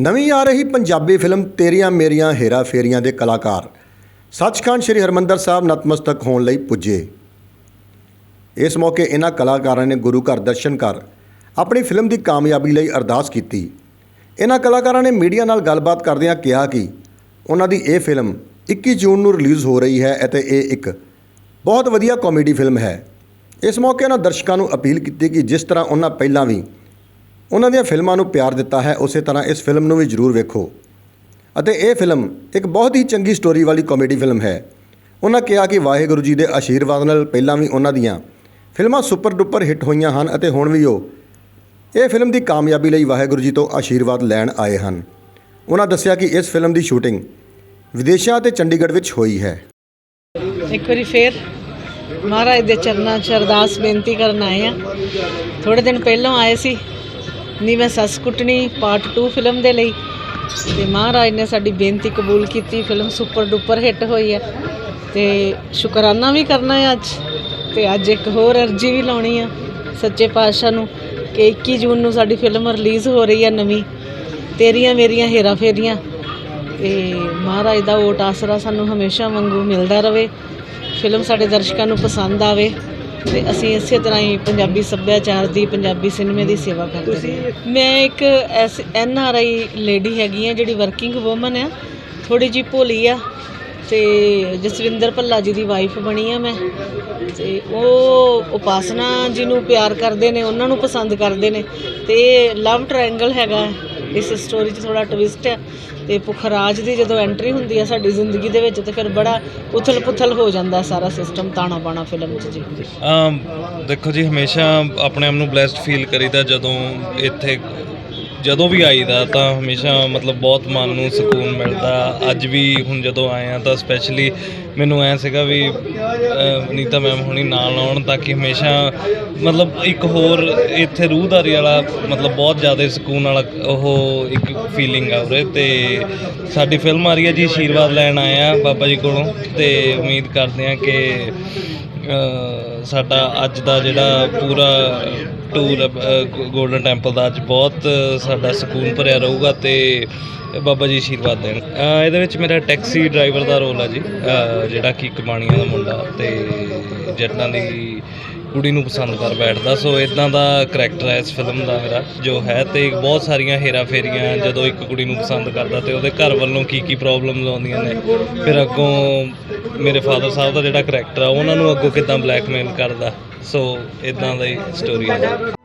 ਨਵੀਂ ਆ ਰਹੀ ਪੰਜਾਬੀ ਫਿਲਮ ਤੇਰੀਆਂ ਮੇਰੀਆਂ ਹੇਰਾ ਫੇਰੀਆਂ ਦੇ ਕਲਾਕਾਰ ਸੱਚਖੰਡ ਸ੍ਰੀ ਹਰਮੰਦਰ ਸਾਹਿਬ ਨਤਮਸਤਕ ਹੋਣ ਲਈ ਪੁੱਜੇ। ਇਸ ਮੌਕੇ ਇਹਨਾਂ ਕਲਾਕਾਰਾਂ ਨੇ ਗੁਰੂ ਘਰ ਦਰਸ਼ਨ ਕਰ ਆਪਣੀ ਫਿਲਮ ਦੀ ਕਾਮਯਾਬੀ ਲਈ ਅਰਦਾਸ ਕੀਤੀ। ਇਹਨਾਂ ਕਲਾਕਾਰਾਂ ਨੇ ਮੀਡੀਆ ਨਾਲ ਗੱਲਬਾਤ ਕਰਦਿਆਂ ਕਿਹਾ ਕਿ ਉਹਨਾਂ ਦੀ ਇਹ ਫਿਲਮ 21 ਜੂਨ ਨੂੰ ਰਿਲੀਜ਼ ਹੋ ਰਹੀ ਹੈ ਅਤੇ ਇਹ ਇੱਕ ਬਹੁਤ ਵਧੀਆ ਕਾਮੇਡੀ ਫਿਲਮ ਹੈ। ਇਸ ਮੌਕੇ ਉਹਨਾਂ ਦਰਸ਼ਕਾਂ ਨੂੰ ਅਪੀਲ ਕੀਤੀ ਕਿ ਜਿਸ ਤਰ੍ਹਾਂ ਉਹਨਾਂ ਪਹਿਲਾਂ ਵੀ ਉਹਨਾਂ ਦੀਆਂ ਫਿਲਮਾਂ ਨੂੰ ਪਿਆਰ ਦਿੱਤਾ ਹੈ, ਉਸੇ ਤਰ੍ਹਾਂ ਇਸ ਫਿਲਮ ਨੂੰ ਵੀ ਜ਼ਰੂਰ ਵੇਖੋ। ਅਤੇ ਇਹ ਫਿਲਮ ਇੱਕ ਬਹੁਤ ਹੀ ਚੰਗੀ ਸਟੋਰੀ ਵਾਲੀ ਕਾਮੇਡੀ ਫਿਲਮ ਹੈ। ਉਹਨਾਂ ਕਿਹਾ ਕਿ ਵਾਹਿਗੁਰੂ ਜੀ ਦੇ ਆਸ਼ੀਰਵਾਦ ਨਾਲ ਪਹਿਲਾਂ ਵੀ ਉਹਨਾਂ ਦੀਆਂ ਫਿਲਮਾਂ ਸੁਪਰ ਡੁਪਰ ਹਿੱਟ ਹੋਈਆਂ ਹਨ ਅਤੇ ਹੁਣ ਵੀ ਉਹ ਇਹ ਫਿਲਮ ਦੀ ਕਾਮਯਾਬੀ ਲਈ ਵਾਹਿਗੁਰੂ ਜੀ ਤੋਂ ਆਸ਼ੀਰਵਾਦ ਲੈਣ ਆਏ ਹਨ। ਉਹਨਾਂ ਦੱਸਿਆ ਕਿ ਇਸ ਫਿਲਮ ਦੀ ਸ਼ੂਟਿੰਗ ਵਿਦੇਸ਼ਾਂ ਅਤੇ ਚੰਡੀਗੜ੍ਹ ਵਿੱਚ ਹੋਈ ਹੈ। ਇੱਕ ਵਾਰੀ ਫੇਰ ਮਹਾਰਾਜ ਦੇ ਚਰਨਾਂ 'ਚ ਅਰਦਾਸ ਬੇਨਤੀ ਕਰਨ ਆਏ ਆ ਥੋੜੇ ਦਿਨ ਪਹਿਲਾਂ ਆਏ ਸੀ। ਨੀ ਮੈਂ ਸੱਸ ਕੁੱਟਣੀ ਪਾਰਟ 2 ਫਿਲਮ ਦੇ ਲਈ। ਤੇ ਮਹਾਰਾਜ ਨੇ ਸਾਡੀ ਬੇਨਤੀ ਕਬੂਲ ਕੀਤੀ ਫਿਲਮ ਸੁਪਰ ਡੁਪਰ ਹਿੱਟ ਹੋਈ ਹੈ। ਤੇ ਸ਼ੁਕਰਾਨਾ ਵੀ ਕਰਨਾ ਹੈ ਅੱਜ। ਤੇ ਅੱਜ ਇੱਕ ਹੋਰ ਅਰਜੀ ਵੀ ਲਾਉਣੀ ਆ ਸੱਚੇ ਪਾਤਸ਼ਾਹ ਨੂੰ ਕਿ 21 ਜੂਨ ਨੂੰ ਸਾਡੀ ਫਿਲਮ ਰਿਲੀਜ਼ ਹੋ ਰਹੀ ਹੈ ਨਵੀਂ। ਤੇਰੀਆਂ ਮੇਰੀਆਂ ਹੇਰਾ ਫੇਰੀਆਂ। ਤੇ ਮਹਾਰਾਜ ਦਾ ਓਟ ਆਸਰਾ ਸਾਨੂੰ ਹਮੇਸ਼ਾ ਵਾਂਗੂ ਮਿਲਦਾ ਰਵੇ ਫਿਲਮ ਸਾਡੇ ਦਰਸ਼ਕਾਂ ਨੂੰ ਪਸੰਦ ਆਵੇ। ਤੇ ਅਸੀਂ ਇਸੇ ਤਰ੍ਹਾਂ ਹੀ ਪੰਜਾਬੀ ਸੱਭਿਆਚਾਰ ਦੀ ਪੰਜਾਬੀ ਸਿਨੇਮੇ ਦੀ ਸੇਵਾ ਕਰਦੇ ਰਹੀਏ ਮੈਂ ਇੱਕ S N R I lady ਹੈਗੀ ਆ ਜਿਹੜੀ ਵਰਕਿੰਗ ਵੂਮਨ ਆ। ਥੋੜੀ ਜੀ ਭੋਲੀ ਆ ਤੇ ਜਸਵਿੰਦਰ ਭੱਲਾ ਜੀ ਦੀ ਵਾਈਫ ਬਣੀ ਆ ਮੈਂ। ਤੇ ਉਹ ਉਪਾਸਨਾ ਜੀ ਨੂੰ ਪਿਆਰ ਕਰਦੇ ਨੇ ਉਹਨਾਂ ਨੂੰ ਪਸੰਦ ਕਰਦੇ ਨੇ। ਤੇ ਲਵ ਟ੍ਰਾਇੰਗਲ ਹੈਗਾ। ਇਸ ਸਟੋਰੀ 'ਚ ਥੋੜਾ ਟਵਿਸਟ ਹੈ ਤੇ ਪੁਖਰਾਜ ਦੀ ਜਦੋਂ ਐਂਟਰੀ ਹੁੰਦੀ ਹੈ ਸਾਡੀ ਜ਼ਿੰਦਗੀ ਦੇ ਵਿੱਚ ਤੇ ਫਿਰ ਬੜਾ ਉਥਲ ਪੁਥਲ ਹੋ ਜਾਂਦਾ ਸਾਰਾ ਸਿਸਟਮ ਤਾਣਾ ਬਾਣਾ ਫਿਲਮ 'ਚ ਜੀ। ਅਮ ਦੇਖੋ ਜੀ, ਹਮੇਸ਼ਾ ਆਪਣੇ ਆਪ ਨੂੰ ਬlesed ਫੀਲ ਕਰੀਦਾ ਜਦੋਂ ਇੱਥੇ ਜਦੋਂ ਵੀ ਆਈਦਾ ਤਾਂ ਹਮੇਸ਼ਾ ਮਤਲਬ ਬਹੁਤ ਮਨ ਨੂੰ ਸਕੂਨ ਮਿਲਦਾ। ਅੱਜ ਵੀ ਹੁਣ ਜਦੋਂ ਆਏ ਆ ਤਾਂ ਸਪੈਸ਼ਲੀ ਮੈਨੂੰ ਐ ਸੀਗਾ ਵੀ ਅ, ਮੈਮ ਹੁਣੀ ਨਾਲ ਆਉਣ ਤਾਂ ਕਿ ਹਮੇਸ਼ਾ ਮਤਲਬ ਇੱਕ ਹੋਰ ਇੱਥੇ ਰੂਹਦਾਰੀ ਵਾਲਾ ਮਤਲਬ ਬਹੁਤ ਜ਼ਿਆਦਾ ਸਕੂਨ ਵਾਲਾ ਉਹ ਇੱਕ ਫੀਲਿੰਗ ਆ ਉਰੇ ਤੇ ਸਾਡੀ ਫਿਲਮ ਆ ਰਹੀ ਹੈ ਜੀ ਆਸ਼ੀਰਵਾਦ ਲੈਣ ਆਏ ਆ ਬਾਬਾ ਜੀ ਕੋਲੋਂ ਤੇ ਉਮੀਦ ਕਰਦੇ ਆ ਕਿ ਸਾਡਾ ਅੱਜ ਦਾ ਜਿਹੜਾ ਪੂਰਾ ਟੂਰ ਗੋਲਡਨ ਟੈਂਪਲ ਦਾ ਅੱਜ ਬਹੁਤ ਸਾਡਾ ਸਕੂਨ ਭਰਿਆ ਰਹੂਗਾ ਤੇ ਬਾਬਾ ਜੀ ਆਸ਼ੀਰਵਾਦ ਦੇਣ। ਇਹਦੇ ਵਿੱਚ ਮੇਰਾ ਟੈਕਸੀ ਡਰਾਈਵਰ ਦਾ ਰੋਲ ਆ ਜੀ। ਜਿਹੜਾ ਕਿ ਕਮਾਣੀਆਂ ਦਾ ਮੁੰਡਾ ਤੇ ਜੱਟਾਂ ਦੀ ਕੁੜੀ ਨੂੰ ਪਸੰਦ ਕਰ ਬੈਠਦਾ। ਸੋ ਇਦਾਂ ਦਾ ਕਰੈਕਟਰ ਹੈ ਇਸ ਫਿਲਮ ਦਾ ਮੇਰਾ, ਜੋ ਹੈ ਤੇ ਬਹੁਤ ਸਾਰੀਆਂ ਹੇਰਾ ਫੇਰੀਆਂ ਜਦੋਂ ਇੱਕ ਕੁੜੀ ਨੂੰ ਪਸੰਦ ਕਰਦਾ ਤੇ ਉਹਦੇ ਘਰ ਵੱਲੋਂ ਕੀ ਕੀ ਪ੍ਰੋਬਲਮਸ ਆਉਂਦੀਆਂ ਨੇ। ਫਿਰ ਅੱਗੋਂ ਮੇਰੇ ਫਾਦਰ ਸਾਹਿਬ ਦਾ ਜਿਹੜਾ ਕਰੈਕਟਰ ਆ, ਉਹਨਾਂ ਨੂੰ ਅੱਗੋਂ ਕਿਦਾਂ ਬਲੈਕਮੇਲ ਕਰਦਾ। ਸੋ ਇਦਾਂ ਦੀ ਸਟੋਰੀ ਹੈ